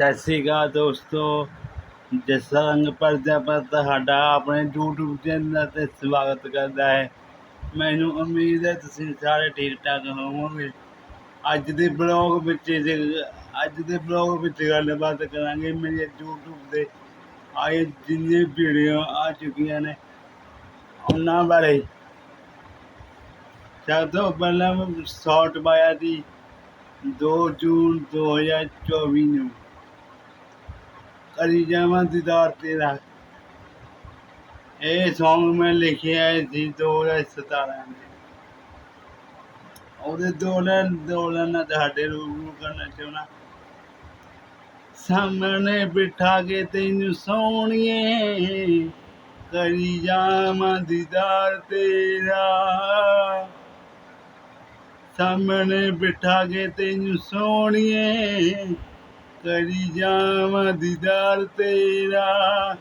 ਸਤਿ ਸ਼੍ਰੀ ਅਕਾਲ ਦੋਸਤੋ। ਜੱਸਾ ਰੰਗ ਪਰਦਾ ਪਰ ਤੁਹਾਡਾ ਆਪਣੇ YouTube ਚੈਨਲ ਤੇ ਸਵਾਗਤ ਕਰਦਾ ਹੈ। ਮੈਨੂੰ ਉਮੀਦ ਹੈ ਤੁਸੀਂ ਸਾਰੇ ਠੀਕ ਠਾਕ ਹੋਵੋਗੇ। ਅੱਜ ਦੇ ਬਲੌਗ ਵਿੱਚ ਅੱਜ ਦੇ ਬਲੌਗ ਵਿੱਚ ਗੱਲਬਾਤ ਕਰਾਂਗੇ ਮੇਰੇ YouTube ਤੇ ਆਏ ਜਿੰਨੇ ਵੀਡੀਓ ਆ ਚੁੱਕੀਆਂ ਨੇ, ਉਹਨਾਂ ਬਾਰੇ। ਸਭ ਤੋਂ ਪਹਿਲਾਂ ਮੈਂ ਸ਼ਾਰਟ ਪਾਇਆ ਸੀ 2 ਜੂਨ 2024 ਨੂੰ। ਕਰੀ ਜਾਵਾਂ ਦੀਦਾਰ ਤੇਰਾ ਇਹ Song ਮੈਂ ਲਿਖਿਆ ਸੀ 2017 ਵਿੱਚ ਉਹਦੇ ਦੋ। ਲਾਈਨ ਦੋ ਲਾਈਨਾਂ ਤੁਹਾਡੇ ਕਰਨਾ ਚਾਹੁੰਦਾ। ਸਾਹਮਣੇ ਬਿਠਾ ਕੇ ਤੈਨੂੰ ਸੋਹਣੀਏ ਕਰੀ ਜਾਵਾਂ ਦੀਦਾਰ ਤੇਰਾ। ਸਾਹਮਣੇ ਬਿਠਾ ਕੇ ਤੈਨੂੰ ਸੋਹਣੀਏ ਕਰੀ ਜਾਵਾਂ ਦੀਦਾਰ ਤੇਰਾ।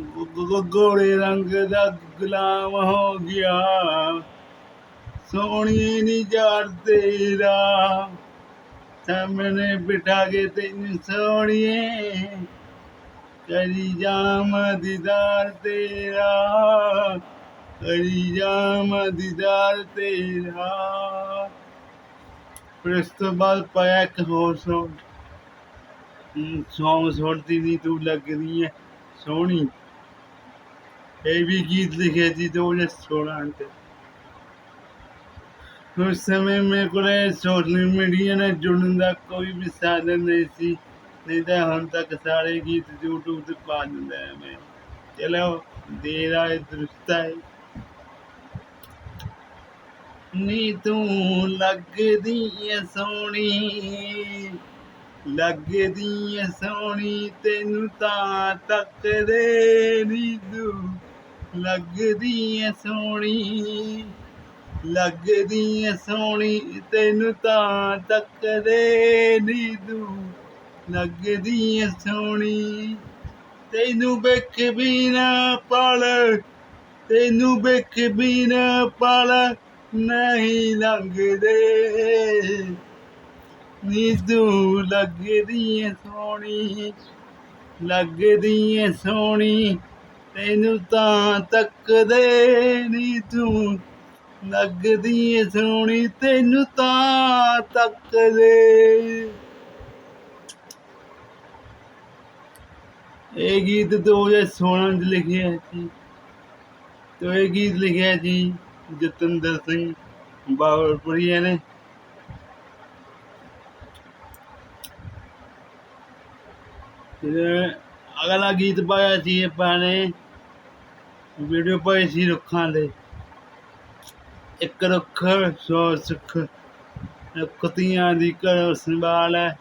ਗੋ- ਗੋਰੇ ਰੰਗ ਦਾ ਗੁਲਾਮ ਹੋ ਗਿਆ। ਸੋਹਣੀ ਨੀ ਜਾੜ ਤੇਰਾ। ਸਾਹਮਣੇ ਬਿਠਾ ਕੇ ਤੈਨੂੰ ਸੋਹਣੀਏ। ਕਰੀ ਜਾਮ ਦੀਦਾਰ ਤੇਰਾ। ਕਰੀ ਜਾਮ ਦੀਦਾਰ ਤੇਰਾ। ਫਿਰ ਇਸ ਤੋਂ ਬਾਅਦ ਪਾਇਆ ਇੱਕ ਹੋਰ ਸੌਂਗ। ਸੌਂਗ ਸੁਣਦੀ ਨਹੀਂ ਤੂੰ ਲੱਗਦੀ ਹੈ ਸੋਹਣੀ। ਇਹ ਵੀ ਗੀਤ ਲਿਖਿਆ ਸੀ 2016 ਤੇ ਉਸ ਸਮੇਂ ਮੇਰੇ ਕੋਲ ਸੋਸ਼ਲ ਮੀਡੀਆ ਨਾਲ ਜੁੜਨ ਦਾ ਕੋਈ ਵੀ ਸਾਧਨ ਨਹੀਂ ਸੀ, ਨਹੀਂ ਤਾਂ ਹੁਣ ਤੱਕ ਸਾਰੇ ਗੀਤ YouTube ਤੇ ਪਾ ਦਿੰਦਾ ਮੈਂ। ਚਲੋ, ਦੇਰ ਆਏ ਦਰੁਸਤ ਆਏ। ਨੀ ਤੂੰ ਲੱਗਦੀ ਐ ਸੋਹਣੀ। ਲੱਗਦੀ ਐ ਸੋਹਣੀ ਤੈਨੂੰ ਤਾਂ ਤੱਕਦੇ ਨੀ ਤੂੰ ਲੱਗਦੀ ਐ ਸੋਹਣੀ ਲੱਗਦੀ ਐ ਸੋਹਣੀ ਤੈਨੂੰ ਤਾਂ ਤੱਕਦੇ ਨੀ ਤੂੰ ਲੱਗਦੀ ਐ ਸੋਹਣੀ, ਤੈਨੂੰ ਵੇਖ ਵੀ ਪਲ, ਤੈਨੂੰ ਵੇਖ ਵੀ ਪਲ ਨਹੀਂ ਲੰਘਦੇ। ਨੀ ਤੂੰ ਲੱਗਦੀ ਐ ਸੋਹਣੀ ਲੱਗਦੀ ਐ ਸੋਹਣੀ, ਤੈਨੂੰ ਤਾਂ ਤੱਕਦੇ ਨੀ ਤੂੰ ਲੱਗਦੀ ਐ ਸੋਹਣੀ, ਤੈਨੂੰ ਤਾਂ ਤੱਕਦੇ। ਇਹ ਗੀਤ 2016 ਵਿੱਚ ਲਿਖਿਆ ਸੀ। ਤੇ ਇਹ ਗੀਤ ਲਿਖਿਆ ਜੀ ਜਤਿੰਦਰ ਸਿੰਘ ਬਾਵਲਪੁਰੀਆ ਨੇ। ਅਗਲਾ ਗੀਤ ਪਾਇਆ ਸੀ ਆਪਾਂ ਨੇ ਵੀਡੀਓ ਪਾਈ ਸੀ ਰੁੱਖਾਂ ਦੇ। ਇੱਕ ਰੁੱਖ, ਸੌ ਸੁੱਖ ਕੁੱਤੀਆਂ ਦੀ ਕਰੋ ਸੰਭਾਲ ਹੈ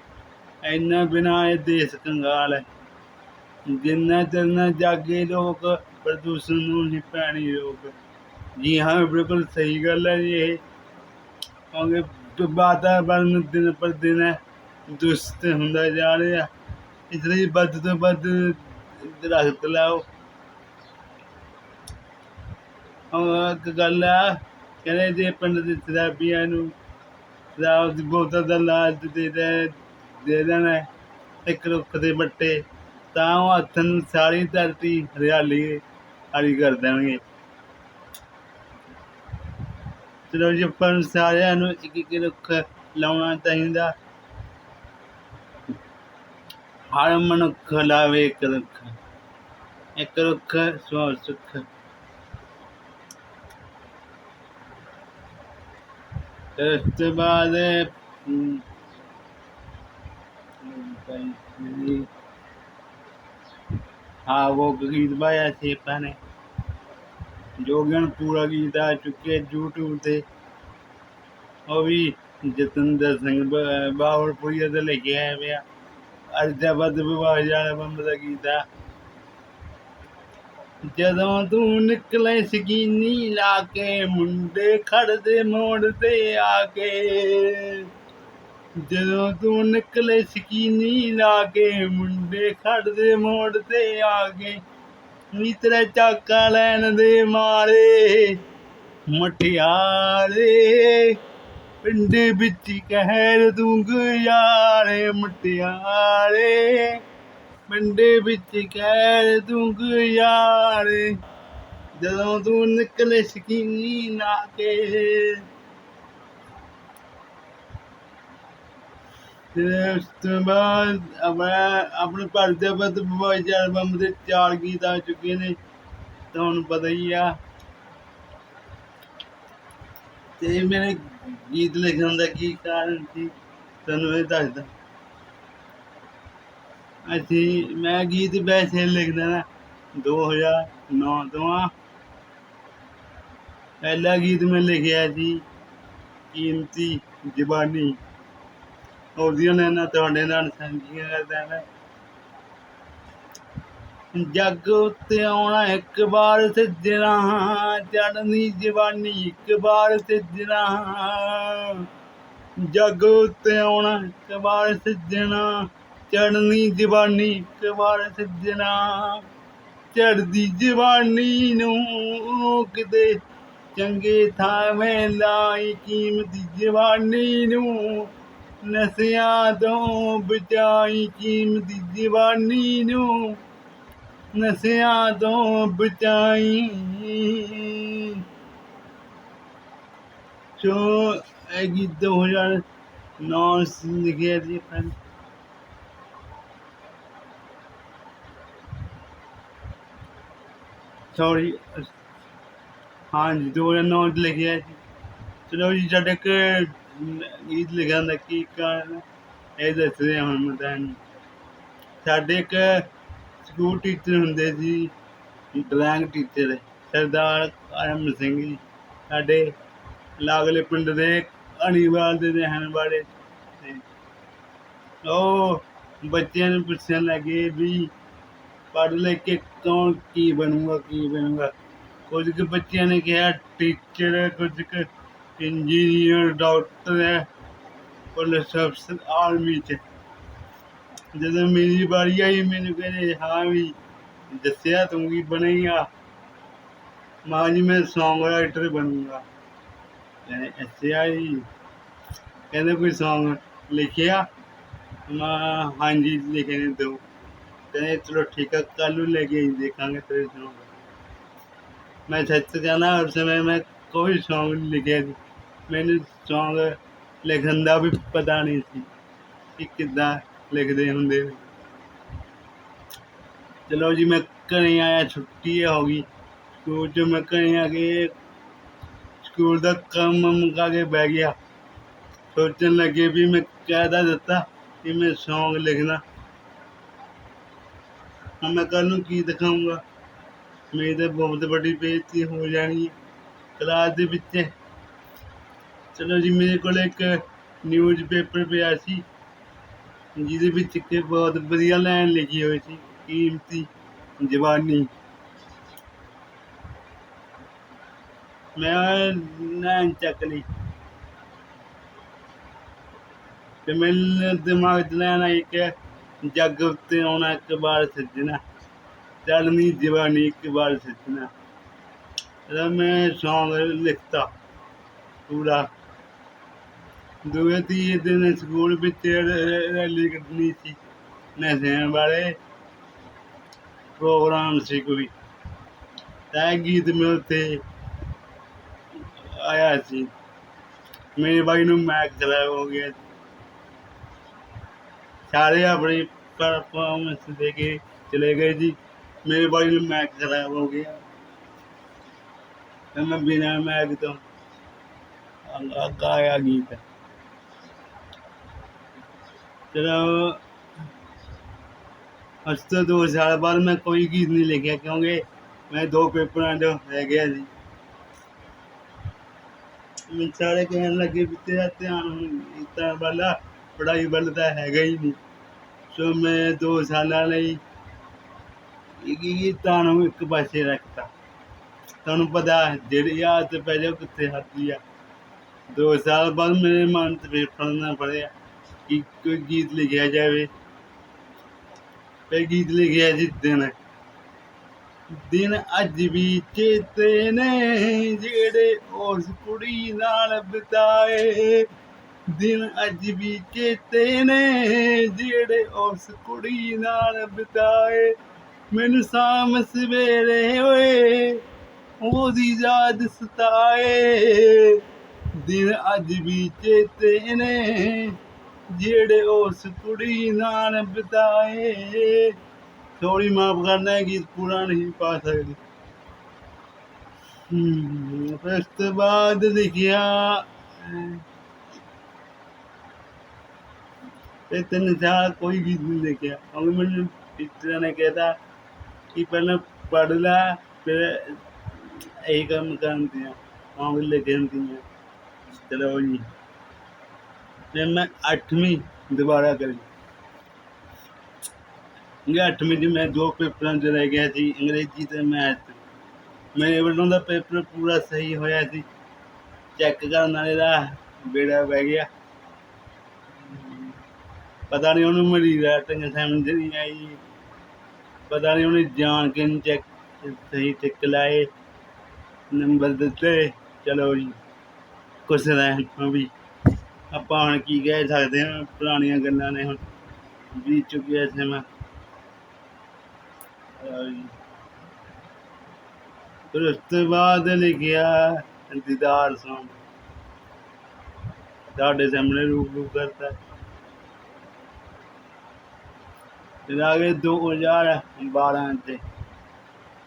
ਇੰਨਾ ਬਿਨਾ ਇਹ ਦੇਸ ਕੰਗਾਲ ਹੈ ਜਿੰਨਾ ਚਿਰ ਨਾ ਜਾਗੇ ਲੋਕ, ਪ੍ਰਦੂਸ਼ਣ ਨੂੰ ਨਹੀਂ ਪੈਣੀ ਰੋਕ। ਜੀ ਹਾਂ, ਬਿਲਕੁਲ ਸਹੀ ਗੱਲ ਹੈ ਜੀ ਇਹ। ਕਿਉਂਕਿ ਵਾਤਾਵਰਨ ਦਿਨ ਪਰ ਦਿਨ ਦੁਸਤ ਹੁੰਦਾ ਜਾ ਰਿਹਾ। ਇਸ ਲਈ ਵੱਧ ਤੋਂ ਵੱਧ ਦਰਖਤ ਲਾਓ। ਉਹ ਇੱਕ ਗੱਲ ਆ, ਕਹਿੰਦੇ ਜੇ ਪਿੰਡ ਦੇ ਸ਼ਰਾਬੀਆਂ ਨੂੰ ਸ਼ਰਾਬ ਦੀ ਬੋਤਲ ਦਾ ਲਾਲਚ ਦੇ ਦੇ ਦੇ ਦੇਣਾ ਇੱਕ ਰੁੱਖ ਦੇ ਬੱਟੇ ਤਾਂ ਉਹ ਹੱਥ ਨੂੰ ਸਾਰੀ ਧਰਤੀ ਹਰਿਆਲੀ ਹਰੀ ਕਰ ਦੇਣਗੇ। ਚਲੋ ਜੀ, ਆਪਾਂ ਸਾਰਿਆਂ ਨੂੰ ਇੱਕ ਇੱਕ ਰੁੱਖ ਲਾਉਣਾ ਚਾਹੀਦਾ। ਹਰ ਮਨੁੱਖ ਲਾਵੇ ਇੱਕ ਰੁੱਖ ਇੱਕ ਰੁੱਖ ਸੌ ਸੁੱਖ। ਤੇ ਉਸ ਹਾਂ, ਉਹ ਗੀਤ ਪਾਇਆ ਸੀ ਆਪਾਂ ਨੇ। ਜੋ ਪੂਰਾ ਗੀਤ ਆ ਚੁੱਕਿਆ YouTube ਤੇ। ਉਹ ਵੀ ਜਤਿੰਦਰ ਸਿੰਘ ਬ- ਲੈ ਕੇ ਲਿਖਿਆ ਪਿਆ। ਅਰਜਾਬਦ ਵਿਵਾਹ ਵਾਲਾ ਬੰਬ ਦਾ ਜਦੋਂ ਤੂੰ ਨਿਕਲੇ ਸਕੀਨੀ ਲਾ ਕੇ, ਮੁੰਡੇ ਖੜਦੇ ਮੋੜ ਤੇ ਆ ਕੇ। ਜਦੋਂ ਤੂੰ ਨਿਕਲੇ ਸਕੀਨੀ ਲਾ ਕੇ, ਮੁੰਡੇ ਖੜਦੇ ਮੋੜ ਤੇ ਆ ਕੇ ਨੀ ਤੇਰੇ ਚਾਕਾ ਲੈਣ ਦੇ ਮਾਰੇ, ਮਠਿਆਰੇ ਪਿੰਡ ਵਿੱਚ ਕਹਿਰ ਦੂੰਗ ਯਾਰੇ ਮਟਿਆਰੇ ਵਿੱਚ ਕਹਿਰ ਦੂੰਗ ਜਦੋਂ ਤੂੰ ਨਿਕਲੇ ਸ਼ਕੀਨੀ ਨਾ ਕੇ ਤੇ ਉਸ ਤੋਂ ਬਾਅਦ ਆਪਣੇ ਆਪਣੇ ਘਰ ਦੇ ਬਦ ਮੋਬਾਈਲ ਐਲਬਮ ਦੇ ਚਾਰ ਗੀਤ ਆ ਚੁੱਕੇ ਨੇ, ਤੁਹਾਨੂੰ ਪਤਾ ਹੀ ਆ। ਤੇ ਮੇਰੇ ਗੀਤ ਲਿਖਣ ਦਾ ਕੀ ਕਾਰਨ ਸੀ? ਤੁਹਾਨੂੰ ਇਹ ਦੱਸਦਾ ਅਸੀਂ, ਮੈਂ ਗੀਤ ਵੈਸੇ ਲਿਖਦਾ ਨਾ 2009 ਤੋਂ ਆ। ਪਹਿਲਾ ਗੀਤ ਮੈਂ ਲਿਖਿਆ ਸੀ, ਕੀਮਤੀ ਜ਼ਬਾਨੀ। ਉਹਦੀਆਂ ਨੇ ਤੁਹਾਡੇ ਨਾਲ ਸਾਂਝੀਆਂ ਕਰਦਾ ਮੈਂ ਜੱਗ ਉੱਤੇ ਆਉਣਾ ਇੱਕ ਵਾਰ ਸੱਜਣਾ ਚੜਨੀ ਜਵਾਨੀ ਇੱਕ ਵਾਰ ਸੱਜਣਾ ਜੱਗ ਉੱਤੇ ਆਉਣਾ ਇੱਕ ਵਾਰ ਸੱਜਣਾ ਚੜਨੀ ਜਵਾਨੀ ਇੱਕ ਵਾਰ ਸੱਜਣਾ ਚੜਦੀ ਜਵਾਨੀ ਨੂੰ ਕਿਤੇ ਚੰਗੇ ਥਾਵੇਂ ਲਾਈ ਕੀਮਤੀ ਜਵਾਨੀ ਨੂੰ। ਨਸਿਆਂ ਤੋਂ ਬਚਾਈ ਕੀਮਤੀ ਜਵਾਨੀ ਨੂੰ ਨਸਿਆਂ ਤੋਂ ਬਚਾਈ। ਸੋ ਇਹ ਗੀਤ 2009 ਚ ਲਿਖਿਆ ਸੀ ਸੌਰੀ ਹਾਂਜੀ 2009 ਚ ਲਿਖਿਆ ਸੀ ਚਲੋ ਜੀ ਸਾਡੇ ਕਿ ਗੀਤ ਲਿਖਣ ਦਾ ਕੀ ਕਾਰਨ ਇਹ ਦੱਸਦੇ ਹਾਂ ਹੁਣ ਮੈਂ ਤੁਹਾਨੂੰ। ਸਾਡੇ ਇੱਕ ਸਕੂਲ ਟੀਚਰ ਹੁੰਦੇ ਸੀ ਡਰਾਇੰਗ ਟੀਚਰ, ਸਰਦਾਰ ਆਰਮ ਸਿੰਘ ਜੀ। ਸਾਡੇ ਲਾਗਲੇ ਪਿੰਡ ਦੇ ਅਣੀਵਾਲ ਦੇ ਰਹਿਣ ਵਾਲੇ ਤੇ ਉਹ ਬੱਚਿਆਂ ਨੂੰ ਪੁੱਛਣ ਲੱਗੇ ਵੀ ਪੜ੍ਹ ਲੈ ਕੇ ਕੌਣ ਕੀ ਬਣੂਗਾ ਕੀ ਬਣੂਗਾ। ਕੁਝ ਕੁ ਬੱਚਿਆਂ ਨੇ ਕਿਹਾ, ਟੀਚਰ, ਕੁਝ ਕੁ ਇੰਜੀਨੀਅਰ ਡਾਕਟਰ ਹੈ। ਪੁਲਿਸ ਅਫਸਰ, ਆਰਮੀ ਚ। ਜਦੋਂ ਮੇਰੀ ਵਾਰੀ ਆਈ, ਮੈਨੂੰ ਕਹਿੰਦੇ, ਹਾਂ ਵੀ ਦੱਸਿਆ ਤੂੰ ਕੀ ਬਣੇਗਾ। ਮਾਂ ਜੀ, ਮੈਂ ਸੌਂਗ ਰਾਈਟਰ ਬਣੂੰਗਾ। ਕਹਿੰਦੇ ਅੱਛਾ ਜੀ। ਕਹਿੰਦੇ, ਕੋਈ ਸੌਂਗ ਲਿਖਿਆ? ਮੈਂ, ਹਾਂਜੀ, ਲਿਖੇ ਨੇ ਦੋ। ਕਹਿੰਦੇ, ਚਲੋ ਠੀਕ ਹੈ ਕੱਲ ਨੂੰ ਲੈ ਕੇ ਦੇਖਾਂਗੇ ਤੇਰੇ ਸੌਂਗ ਮੈਂ ਸੱਚ ਜਾਣਾ ਉਸ ਸਮੇਂ ਮੈਂ ਕੋਈ ਸੌਂਗ ਲਿਖਿਆ ਸੀ। ਮੈਨੂੰ ਸੌਂਗ ਲਿਖਣ ਦਾ ਵੀ ਪਤਾ ਨਹੀਂ ਸੀ ਕਿ ਕਿੱਦਾਂ ਲਿਖਦੇ ਹੁੰਦੇ। ਨੇ ਚਲੋ ਜੀ, ਮੈਂ ਘਰੇ ਆਇਆ, ਛੁੱਟੀ ਹੋ ਗਈ। ਸਕੂਲ ਚ ਮੈਂ ਘਰੇ ਆ ਕੇ ਸਕੂਲ ਦਾ ਕੰਮ ਮੁਕਾ ਕੇ ਬਹਿ ਗਿਆ। ਸੋਚਣ ਲੱਗੇ ਵੀ ਮੈਂ ਕਹਿਦਾ ਦਿੱਤਾ ਕਿ ਮੈਂ ਸੌਂਗ ਲਿਖਣਾ ਹੁਣ ਮੈਂ ਕੱਲ ਨੂੰ ਕੀ ਦਿਖਾਊਂਗਾ? ਮੇਰੀ ਤਾਂ ਬਹੁਤ ਵੱਡੀ ਬੇਇੱਜ਼ਤੀ ਹੋ ਜਾਣੀ ਹੈ ਕਲਾਸ ਦੇ ਵਿੱਚ। ਚਲੋ ਜੀ, ਮੇਰੇ ਕੋਲ ਇੱਕ ਨਿਊਜ਼ ਪੇਪਰ ਪਿਆ ਸੀ। ਜਿਹਦੇ ਵਿੱਚ ਇੱਕ ਬਹੁਤ ਵਧੀਆ ਲਾਈਨ ਲਿਖੀ ਹੋਈ ਸੀ, ਕੀਮਤੀ ਜਵਾਨੀ ਮੈਂ ਲਾਈਨ ਚੱਕ ਲਈ। ਤੇ ਮੇਰੇ ਦਿਮਾਗ 'ਚ ਲਾਈਨ ਆਈ ਕਿ ਜੱਗ ਉੱਤੇ ਆਉਣਾ, ਇੱਕ ਵਾਰ ਸੱਜਣਾ ਚੱਲਣੀ ਜਵਾਨੀ ਇੱਕ ਵਾਰ ਸੱਜਣਾ ਇਹਦਾ ਮੈਂ ਸੌਂਗ ਲਿਖਤਾ ਪੂਰਾ। ਦੂਏ ਤੀਏ ਦਿਨ ਸਕੂਲ ਵਿੱਚ ਰ- ਰੈਲੀ ਕੱਢਣੀ ਸੀ। ਨਸ਼ਿਆਂ ਵਾਲੇ ਪ੍ਰੋਗਰਾਮ ਸੀ ਕੋਈ। ਤਾਂ ਇਹ ਗੀਤ ਮੈਂ ਉੱਥੇ ਆਇਆ ਸੀ। ਮੇਰੇ ਬਾਈ ਨੂੰ ਮੈਕ ਖਰਾਬ ਹੋ ਗਿਆ ਸੀ। ਸਾਰੇ ਆਪਣੀ ਪਰਫਾਰਮੈਂਸ ਦੇ ਕੇ ਚਲੇ ਗਏ ਜੀ। ਮੇਰੇ ਬਾਈ ਨੂੰ ਮੈਕ ਖਰਾਬ ਹੋ ਗਿਆ। ਤੇ ਮੈਂ ਬਿਨਾਂ ਮੈਕ ਤੋਂ ਗਾ- ਆਇਆ ਗੀਤ। ਚਲੋ ਅੱਜ ਤੋਂ ਦੋ ਸਾਲ ਬਾਅਦ ਮੈਂ ਕੋਈ ਗੀਤ ਨਹੀਂ ਲਿਖਿਆ ਕਿਉਂਕਿ ਮੈਂ ਦੋ ਪੇਪਰਾਂ ਚੋਂ ਰਹਿ ਗਿਆ ਸੀ। ਮੈਨੂੰ ਸਾਰੇ ਕਹਿਣ ਲੱਗੇ ਵੀ ਤੇਰਾ ਧਿਆਨ ਹੁਣ ਗੀਤਾਂ ਵੱਲ ਆ, ਪੜ੍ਹਾਈ ਵੱਲ ਤਾਂ ਹੈਗਾ ਹੀ ਨਹੀਂ। ਸੋ ਮੈਂ ਦੋ ਸਾਲਾਂ ਲਈ ਇਹ ਗੀਤਾਂ ਨੂੰ ਇੱਕ ਪਾਸੇ ਰੱਖਤਾ। ਤੁਹਾਨੂੰ ਪਤਾ ਜਿਹੜੀ ਆਦਤ ਪੈ ਜਾ ਕਿੱਥੇ ਹੱਦੀ ਆ। ਦੋ ਸਾਲ ਬਾਅਦ ਮੇਰੇ ਮਨ ਤੇ ਫਿਰ ਪੜ੍ਹਨਾ ਪੜਿਆ ਕਿ ਕੋਈ ਗੀਤ ਲਿਖਿਆ ਜਾਵੇ। ਤੇ ਗੀਤ ਲਿਖਿਆ ਸੀ ਦਿਨ। ਦਿਨ ਅੱਜ ਵੀ ਚੇਤੇ ਨੇ, ਜਿਹੜੇ ਉਸ ਕੁੜੀ ਨਾਲ ਬਿਤਾਏ। ਦਿਨ ਅੱਜ ਵੀ ਚੇਤੇ ਨੇ, ਜਿਹੜੇ ਉਸ ਕੁੜੀ ਨਾਲ ਬਿਤਾਏ। ਮੈਨੂੰ ਸ਼ਾਮ ਸਵੇਰੇ ਹੋਏ ਉਹਦੀ ਯਾਦ ਸਤਾਏ। ਦਿਨ ਅੱਜ ਵੀ ਚੇਤੇ ਨੇ ਜਿਹੜੇ ਉਸ ਕੁੜੀ ਨਾਲ ਬਿਤਾਏ ਥੋੜੀ ਮਾਫ ਕਰਨਾ ਹੈ ਗੀਤ ਪੂਰਾ ਨਹੀਂ ਪਾ ਸਕਦੇ। ਹਮ, ਫਿਰ ਤੋਂ ਬਾਅਦ ਲਿਖਿਆ ਤੇ ਤਿੰਨ ਜਾ ਕੋਈ ਗੀਤ ਨਹੀਂ ਲਿਖਿਆ। ਉਹ ਮੈਨੂੰ ਟੀਚਰ ਨੇ ਕਹਿਤਾ ਕਿ ਪਹਿਲਾਂ ਪੜ੍ਹ ਲੈ ਫਿਰ ਇਹ ਕੰਮ ਕਰਦੀ ਆ ਆਉਂ ਲਿਖਣ ਦੀਆਂ ਚਲੋ ਜੀ। ਫਿਰ ਮੈਂ 8ਵੀਂ ਦੁਬਾਰਾ ਕਰੀ। ਇਹ 8ਵੀਂ ਚ ਮੈਂ ਦੋ ਪੇਪਰਾਂ ਚ ਰਹਿ ਗਿਆ ਸੀ, ਅੰਗਰੇਜ਼ੀ ਤੇ ਮੈਥ। ਮੇਰੇ ਵੱਲੋਂ ਦਾ ਪੇਪਰ ਪੂਰਾ ਸਹੀ ਹੋਇਆ ਸੀ। ਚੈੱਕ ਕਰਨ ਵਾਲੇ ਦਾ ਬੇੜਾ ਬਹਿ ਗਿਆ। ਪਤਾ ਨਹੀਂ ਉਹਨੂੰ ਮੇਰੀ ਰਾਈਟਿੰਗ ਸਮਝ ਨਹੀਂ ਆਈ। ਪਤਾ ਨਹੀਂ ਉਹਨੇ ਜਾਣ ਕੇ ਨਹੀਂ ਚੈੱਕ ਸਹੀ ਟਿਕ ਲਾਏ। ਨੰਬਰ ਦਿੱਤੇ। ਚਲੋ ਜੀ, ਕੁਛ ਰਹਿਣ ਵੀ। ਆਪਾਂ ਹੁਣ ਕੀ ਕਹਿ ਸਕਦੇ ਹਾਂ, ਪੁਰਾਣੀਆਂ ਗੱਲਾਂ ਨੇ ਹੁਣ, ਬੀਤ ਚੁੱਕਿਆ ਸਮਾਂ ਚਲੋ ਫਿਰ ਉਸ ਤੋਂ ਬਾਅਦ ਲਿਖਿਆ ਇੰਤਜ਼ਾਰ ਸੌਂਗ ਤੁਹਾਡੇ ਸਾਹਮਣੇ ਰੂਪ ਰੂਪ ਕਰਤਾ। ਫਿਰ ਆ ਗਏ 2012 ਤੇ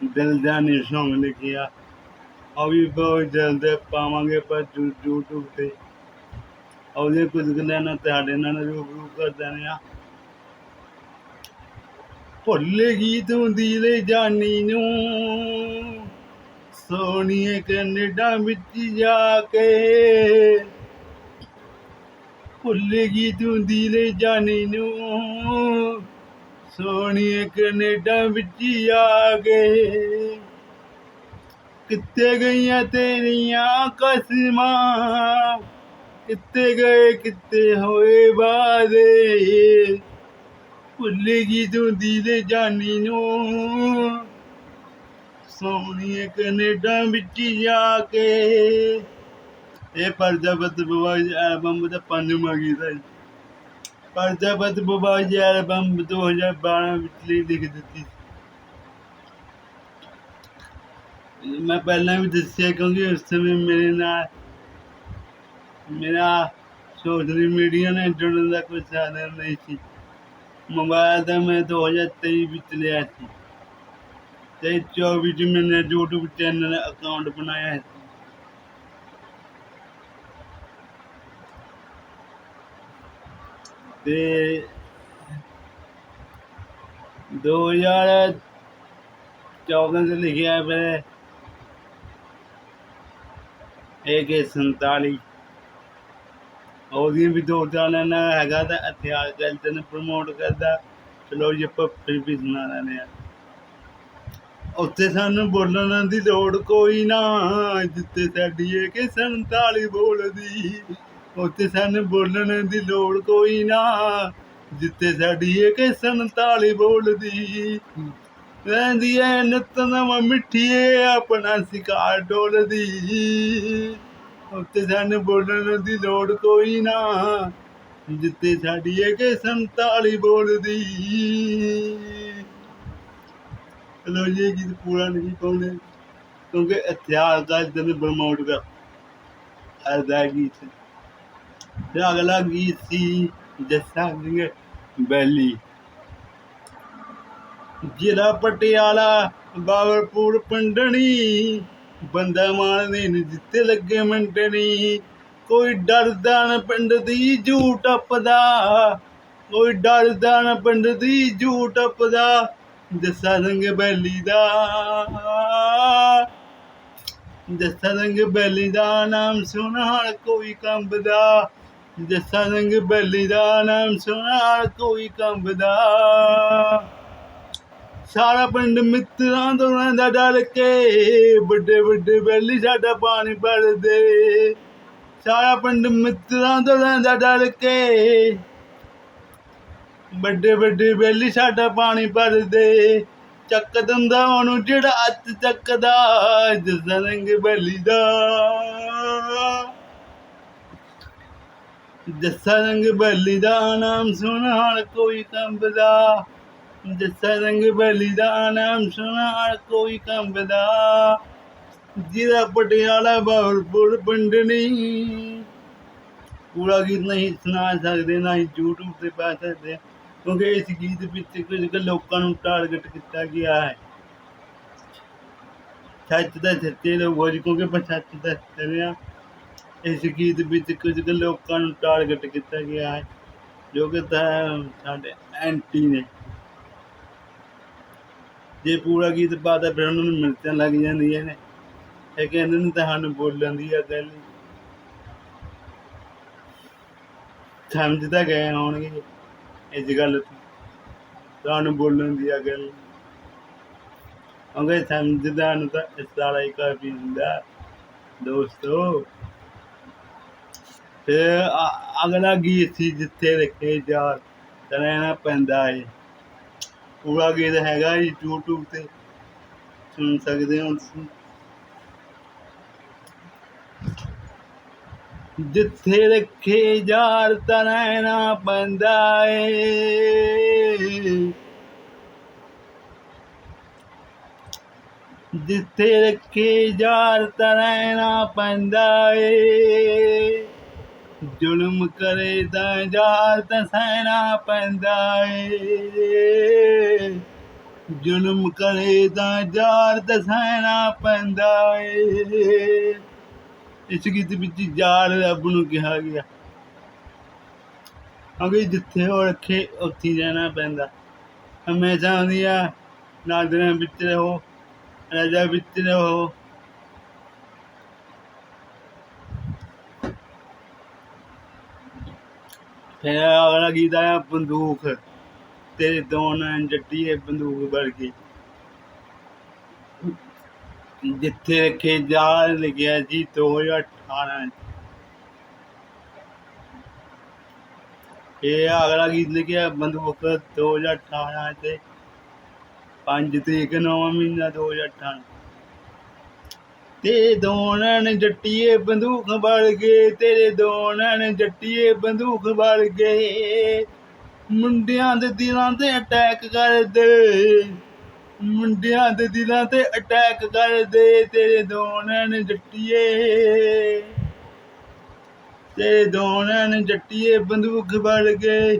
ਦਿਲ ਜਾਨੀ ਸੌਂਗ ਲਿਖਿਆ। ਉਹ ਵੀ ਬਹੁਤ ਜਲਦ ਪਾਵਾਂਗੇ ਪਰ YouTube ਤੇ। ਉਹਦੇ ਕੁਝ ਗੱਲਾਂ ਨਾਲ ਤੁਹਾਡੇ ਨਾਲ ਰੂਬਰੂ ਕਰ ਦੇਣੇ ਆ ਭੁੱਲੇਗੀ ਤੂੰ ਦਿਲੇ ਜਾਨੀ ਨੂੰ। ਸੋਹਣੀਏ ਕੈਨੇਡਾ ਵਿੱਚ ਜਾ ਕੇ। ਭੁੱਲੇਗੀ ਤੂੰ ਦਿਲੇ ਜਾਨੀ ਨੂੰ। ਸੋਹਣੀਏ ਕੈਨੇਡਾ ਵਿੱਚ ਜਾ ਕੇ। ਕਿੱਥੇ ਗਈਆਂ ਤੇਰੀਆਂ ਕਸਮਾਂ? ਕਿੱਥੇ ਗਏ ਕਿੱਥੇ ਹੋਏ ਵਾਦੇ ਭੁੱਲੇਗੀ ਤੂੰ ਦਿਲੇ ਜਾਨੀ ਨੂੰ। ਸੋਹਣੀਏ ਕੈਨੇਡਾ ਵਿੱਚ ਜਾ ਕੇ। ਇਹ ਪਰਜਾਪਤ ਬਵਾਜ ਐਲਬਮ ਦਾ ਪੰਜਵਾਂ ਗੀਤ ਹੈ ਪਰਜਾਪਤ ਬਵਾਜ ਐਲਬਮ 2012 ਵਿੱਚ ਲਿਖ ਦਿੱਤੀ ਮੈਂ ਪਹਿਲਾਂ ਵੀ ਦੱਸਿਆ ਕਿਉਂਕਿ ਉਸ ਸਮੇਂ ਮੇਰੇ ਨਾਲ ਮੇਰਾ ਸੋਸ਼ਲ ਮੀਡੀਆ ਨਾਲ ਜੁੜਨ ਦਾ ਕੋਈ ਸਾਧਨ ਨਹੀਂ ਸੀ। ਮੋਬਾਈਲ ਤਾਂ ਮੈਂ 2023 ਵਿੱਚ ਲਿਆ ਸੀ ਤੇ 24 ਚ ਮੈंने YouTube ਚੈਨਲ ਅਕਾਊਂਟ ਬਣਾਇਆ ਸੀ। ਤੇ 2014 ਚ ਲਿਖਿਆ ਫਿਰ ਇਹ ਕੇ 47 ਉਹਦੀਆਂ ਵੀ ਦੋ ਚਾਰ ਨਾ ਹੈਗਾ ਤਾਂ ਇਤਿਹਾਸ ਗਲਤ ਨੂੰ ਪ੍ਰਮੋਟ ਕਰਦਾ। ਚਲੋ ਜੀ, ਆਪਾਂ ਫਿਰ ਵੀ ਸੁਣਾ ਲੈਣੇ ਆ ਉੱਥੇ ਸਾਨੂੰ ਬੋਲਣ ਦੀ ਲੋੜ ਕੋਈ ਨਾ ਜਿੱਤੇ ਸਾਡੀ ਇਹ ਕਿ 47 ਬੋਲਦੀ। ਉੱਥੇ ਸਾਨੂੰ ਬੋਲਣ ਦੀ ਲੋੜ ਕੋਈ ਨਾ ਜਿੱਤੇ ਸਾਡੀ ਇਹ ਕਿ 47 ਬੋਲਦੀ। ਰਹਿੰਦੀ ਐ ਨਿਤ ਨਵਾਂ ਮਿੱਠੀਏ, ਆਪਣਾ ਸਿਕਾਰ ਡੋਲਦੀ। ਉੱਤੇ ਸਾਨੂੰ ਬੋਲਣ ਦੀ ਲੋੜ ਕੋਈ ਨਾ। ਜਿੱਤੇ ਸਾਡੀ ਇਹ ਕਿ 47 ਬੋਲਦੀ। ਲੋ ਜੀ ਗੀਤ ਪੂਰਾ ਨਹੀਂ ਪਾਉਂਦੇ, ਕਿਉਂਕਿ ਇਤਿਹਾਸ ਦਾ ਦਿਨ ਪ੍ਰਮੋਟ ਕਰ ਅਰਦਾ ਗੀਤ। ਤੇ ਅਗਲਾ ਗੀਤ ਸੀ ਜੱਸਾ ਸਿੰਘ ਬੈਲੀ। ਜ਼ਿਲ੍ਹਾ ਪਟਿਆਲਾ, ਬਾਬਰਪੁਰ, ਪੰਡਣੀ। ਬੰਦਾ ਮਾਰਦੇ ਨੇ ਜਿੱਤੇ ਲੱਗੇ ਮਿੰਟ ਮੰਡਣੀ ਕੋਈ ਡਰਦਾ ਨਾ ਪਿੰਡ ਦੀ ਜੂ ਟੱਪਦਾ ਕੋਈ ਡਰਦਾ ਨਾ ਪਿੰਡ ਦੀ ਜੂ ਟੱਪਦਾ ਜੱਸਾ ਰੰਗ ਬੈਲੀ ਦਾ। ਜੱਸਾ ਰੰਗ ਬੈਲੀ ਦਾ ਨਾਮ ਸੁਣਾ ਕੋਈ ਕੰਬਦਾ। ਜੱਸਾ ਰੰਗ ਬੈਲੀ ਦਾ ਨਾਮ ਸੁਣਾ ਕੋਈ ਕੰਬਦਾ। ਸਾਰਾ ਪਿੰਡ ਮਿੱਤਰਾਂ ਤੋਂ ਰਹਿੰਦਾ ਡਰ ਕੇ। ਵੱਡੇ ਵੱਡੇ ਬੈਲੀ ਸਾਡਾ ਪਾਣੀ ਭਰਦੇ। ਸਾਰਾ ਪਿੰਡ ਮਿੱਤਰਾਂ ਤੋਂ ਰਹਿੰਦਾ ਡਰ ਕੇ। ਵੱਡੇ ਵੱਡੇ ਬੈਲੀ ਸਾਡਾ ਪਾਣੀ ਭਰਦੇ। ਚੱਕ ਦਿੰਦਾ ਉਹਨੂੰ ਜਿਹੜਾ ਅੱਤ ਚੱਕਦਾ। ਜੱਸਾ ਰੰਗ ਬੈਲੀ ਦਾ। ਜੱਸਾ ਰੰਗ ਬਲੀ ਦਾ ਨਾਮ ਸੁਣ ਹਰ ਕੋਈ ਕੰਬਦਾ। ਜੱਸਾ ਰੰਗ ਬਲੀ ਦਾ ਨਾਮ ਸੁਣਾ ਕੋਈ ਕੰਬਦਾ ਜਿਹਦਾ ਪਟਿਆਲਾ ਬਾਹਰਪੁਰ ਪਿੰਡਣੀ ਪੂਰਾ ਗੀਤ ਨਹੀਂ ਸੁਣਾ ਸਕਦੇ, ਨਾ ਹੀ YouTube ਤੇ ਪਾ ਸਕਦੇ। ਕਿਉਂਕਿ ਇਸ ਗੀਤ ਵਿੱਚ ਕੁਝ ਕੁ ਲੋਕਾਂ ਨੂੰ ਟਾਰਗੇਟ ਕੀਤਾ ਗਿਆ ਹੈ। ਸੱਚ ਦਾ ਸੱਚੇ ਲੋਕ ਹੋ ਕਿਉਂਕਿ ਆਪਾਂ ਸੱਚ ਦਾ ਹਾਂ। ਇਸ ਗੀਤ ਵਿੱਚ ਕੁਝ ਕੁ ਲੋਕਾਂ ਨੂੰ ਟਾਰਗੇਟ ਕੀਤਾ ਗਿਆ ਹੈ, ਜੋ ਕਿ ਤਾਂ ਸਾਡੇ ਐਂਟੀ ਨੇ। ਜੇ ਪੂਰਾ ਗੀਤ ਪਾਤਾ ਫਿਰ ਉਹਨਾਂ ਨੂੰ ਮਿਰਚਾਂ ਲੱਗ ਜਾਂਦੀਆਂ ਨੇ। ਇਹ ਕਹਿੰਦੇ ਨੇ ਤੁਹਾਨੂੰ ਬੋਲਣ ਦੀ ਅਕਲ ਸਮਝ ਤਾਂ ਗਏ ਹੋਣਗੇ ਇਸ ਗੱਲ ਤੁਹਾਨੂੰ ਬੋਲਣ ਦੀ ਅਕਲ ਨਹੀਂ। ਕਿਉਂਕਿ ਸਮਝਦਾਰ ਨੂੰ ਤਾਂ ਇਸ ਸਾਲਾ ਹੀ ਕਾਫੀ ਹੁੰਦਾ ਦੋਸਤੋ ਤੇ ਅਗਲਾ ਗੀਤ ਸੀ ਜਿੱਥੇ ਰੱਖੇ ਯਾਰ ਤਾਂ ਰਹਿਣਾ ਪੈਂਦਾ ਏ। ਪੂਰਾ ਗੀਤ ਹੈਗਾ ਜੀ, YouTube ਤੇ। ਸੁਣ ਸਕਦੇ ਹੋ ਤੁਸੀਂ। ਜਿੱਥੇ ਰੱਖੇ ਯਾਰ ਤਾਂ ਰਹਿਣਾ ਪੈਂਦਾ ਏ। ਜਿੱਥੇ ਰੱਖੇ ਯਾਰ ਤਾਂ ਰਹਿਣਾ ਪੈਂਦਾ ਏ। ਜ਼ੁਲਮ ਕਰੇ ਤਾਂ ਯਾਰ ਤਾਂ ਪੈਂਦਾ ਏ। ਜ਼ੁਲਮ ਕਰੇ ਤਾਂ ਯਾਰ ਤਾਂ ਸਹਿਣਾ ਪੈਂਦਾ ਏ। ਇਸ ਗੀਤ ਵਿੱਚ ਯਾਰ ਰੱਬ ਨੂੰ ਕਿਹਾ ਗਿਆ। ਅਗੇ ਜਿੱਥੇ ਉਹ ਰੱਖੇ, ਉੱਥੇ ਰਹਿਣਾ ਪੈਂਦਾ। ਹਮੇਸ਼ਾ ਹੁੰਦੀਆਂ ਨਾਦਰਾਂ ਵਿੱਚ ਰਹੋ, ਰਾਜਾ ਵਿੱਚ ਰਹੋ। ਫਿਰ ਅਗਲਾ ਗੀਤ ਆਇਆ ਬੰਦੂਕ ਤੇਰੇ ਦੋਨਾਂ ਜੱਟੀਏ ਬੰਦੂਕ ਵਰਗੀ ਜਿੱਥੇ ਰੱਖੇ ਜਾ ਲਿਖਿਆ ਜੀ 2018 ਇਹ ਅਗਲਾ ਗੀਤ ਲਿਖਿਆ ਬੰਦੂਕ 2018 ਤੇ 5 ਤਰੀਕ ਨੌਵਾਂ ਮਹੀਨਾ 2018 ਤੇਰੇ ਦੋਨਾਂ ਨੇ ਜੱਟੀਏ ਬੰਦੂਕ ਵੜ ਗਏ ਤੇਰੇ ਦੋਨਾਂ ਨੇ ਜੱਟੀਏ ਬੰਦੂਕ ਵੜ ਗਏ। ਮੁੰਡਿਆਂ ਦੇ ਦਿਲਾਂ ਤੇ ਅਟੈਕ ਕਰਦੇ ਮੁੰਡਿਆਂ ਦੇ ਦਿਲਾਂ ਤੇ ਅਟੈਕ ਕਰਦੇ ਤੇਰੇ ਦੋਨਾਂ ਨੇ ਜੱਟੀਏ। ਤੇਰੇ ਦੋਨਾਂ ਨੇ ਜੱਟੀਏ ਬੰਦੂਕ ਵੜ ਗਏ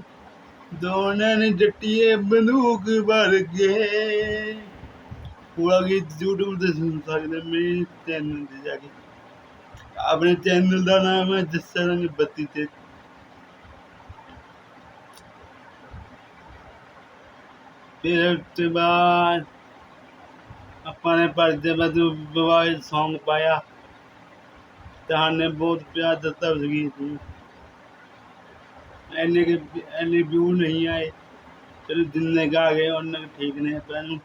ਦੋਨਾਂ ਨੇ ਜੱਟੀਏ ਬੰਦੂਕ ਵੜ ਗਏ। ਪੂਰਾ ਗੀਤ YouTube ਤੇ ਸੁਣ ਸਕਦੇ ਮੇਰੇ ਚੈਨਲ ਤੇ ਜਾ ਕੇ। ਆਪਣੇ ਚੈਨਲ ਦਾ ਨਾਮ ਹੈ ਜੱਸਾ ਰੰਗ ਤੇ। ਫਿਰ ਉਸ ਬਾਅਦ ਆਪਾਂ ਨੇ ਪਰਦੇ ਬਦੂ ਵਿਵਾਹ ਸੌਂਗ ਪਾਇਆ। ਤੁਹਾਨੇ ਬਹੁਤ ਪਿਆਰ ਦਿੱਤਾ ਉਸ ਗੀਤ ਨੂੰ। ਇੰਨੇ ਕੇ ਇੰਨੇ ਵਿਊ ਨਹੀਂ ਆਏ। ਚਲੋ ਜਿੰਨੇ ਗਾ ਗਏ ਉਹਨਾਂ ਕੁ ਠੀਕ ਨੇ, ਪਰ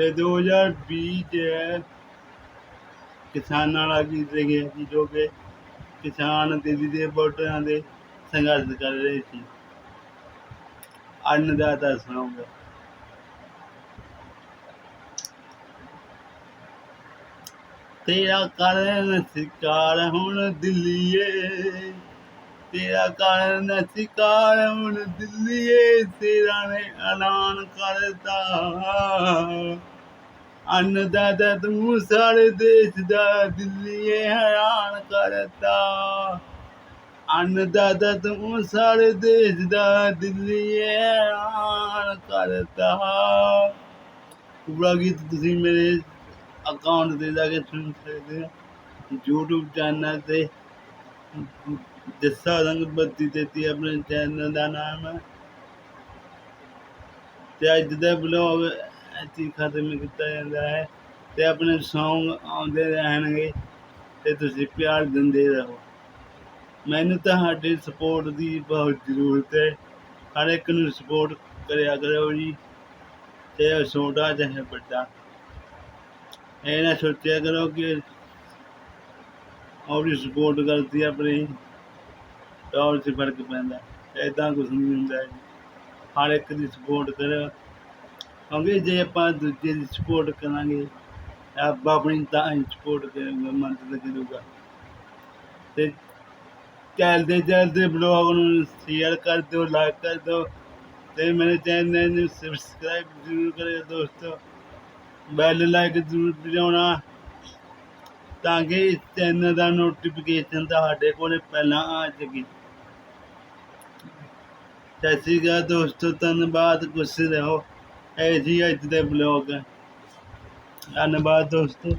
ਤੇ 2020 ਚ ਕਿਸਾਨਾਂ ਵਾਲਾ ਗੀਤ ਗਿਆ ਸੀ, ਜੋ ਕਿ ਕਿਸਾਨ ਦਿੱਲੀ ਦੇ ਬੋਟਾਂ ਦੇ ਸੰਘਰਸ਼ ਕਰ ਰਹੇ ਸੀ। ਅੰਨਦਾਤਾ ਸੁਣਾਉਂਗਾ। ਤੇਰਾ ਕਰਨ ਸਿਕਾਰ ਹੁਣ ਦਿੱਲੀਏ। ਤੇਰਾ ਕਰਨ ਸਿਕਾਰ ਹੁਣ ਦਿੱਲੀਏ, ਤੇਰਾ ਨੇ ਐਲਾਨ ਕਰਤਾ। ਅੰਨਦਾਤਾ ਤੂੰ ਸਾਰੇ ਦੇਸ਼ ਦਾ ਦਿੱਲੀਏ ਹੈਰਾਨ ਕਰਤਾ। ਅੰਨਦਾਤਾ ਤੂੰ ਸਾਰੇ ਦੇਸ਼ ਦਾ ਦਿੱਲੀਏ ਹੈਰਾਨ ਕਰਤਾ। ਪੂਰਾ ਗੀਤ ਤੁਸੀਂ ਮੇਰੇ ਅਕਾਊਂਟ ਤੇ ਜਾ ਕੇ ਸੁਣ ਸਕਦੇ ਹੋ। YouTube ਚੈਨਲ ਤੇ ਜੱਸਾ ਰੰਗ ਬੱਤੀ ਤੇਤੀ ਆਪਣੇ ਚੈਨਲ ਦਾ ਨਾਮ ਹੈ। ਤੇ ਅੱਜ ਦਾ ਬਲੌਗ ਇੱਥੇ ਖਤਮ ਕੀਤਾ ਜਾਂਦਾ ਹੈ ਤੇ ਆਪਣੇ Song ਆਉਂਦੇ ਰਹਿਣਗੇ ਤੇ ਤੁਸੀਂ ਪਿਆਰ ਦਿੰਦੇ ਰਹੋ। ਮੈਨੂੰ ਤੁਹਾਡੀ ਸਪੋਰਟ ਦੀ ਬਹੁਤ ਜ਼ਰੂਰਤ ਹੈ। ਹਰ ਇੱਕ ਨੂੰ ਸਪੋਰਟ ਕਰਿਆ ਕਰੋ ਜੀ, ਚਾਹੇ ਉਹ ਛੋਟਾ ਚਾਹੇ ਵੱਡਾ। ਇਹ ਨਾ ਸੋਚਿਆ ਕਰੋ ਕਿ ਆਪਣੀ ਸਪੋਰਟ ਕਰਦੀ ਆਪਣੀ ਤੌਰ 'ਚ ਫ਼ਰਕ ਪੈਂਦਾ। ਐਦਾਂ ਕੁਝ ਨਹੀਂ ਹੁੰਦਾ। ਹਰ ਇੱਕ ਦੀ ਸਪੋਰਟ ਕਰੋ। ਕਿਉਂਕਿ ਜੇ ਆਪਾਂ ਦੂਜੇ ਦੀ ਸਪੋਰਟ ਕਰਾਂਗੇ, ਆਪਾਂ ਆਪਣੀ ਤਾਂ ਸਪੋਰਟ ਕਰੂੰਗਾ ਮਦਦ ਕਰੂੰਗਾ। ਤੇ ਚੱਲਦੇ ਚੱਲਦੇ ਬਲੌਗ ਨੂੰ ਸ਼ੇਅਰ ਕਰ ਦਿਓ ਲਾਈਕ ਕਰ ਦਿਓ। ਤੇ ਮੇਰੇ ਚੈਨਲ ਨੂੰ ਸਬਸਕ੍ਰਾਈਬ ਜ਼ਰੂਰ ਕਰਿਓ ਦੋਸਤੋ। ਬੈਲ ਲਾਈਕ ਜ਼ਰੂਰ ਵਜਾਉਣਾ। ਤਾਂ ਕਿ ਇਸ ਚੈਨਲ ਦਾ ਨੋਟੀਫਿਕੇਸ਼ਨ ਤੁਹਾਡੇ ਕੋਲ ਪਹਿਲਾਂ ਆ ਸਕੇ। ਸਤਿ ਸ਼੍ਰੀ ਅਕਾਲ ਦੋਸਤੋ, ਧੰਨਵਾਦ, ਖੁਸ਼ ਰਹੋ। ਐਸੀ ਅੱਜ ਦੇ ਬਲੌਗ ਧੰਨਵਾਦ ਦੋਸਤੋ।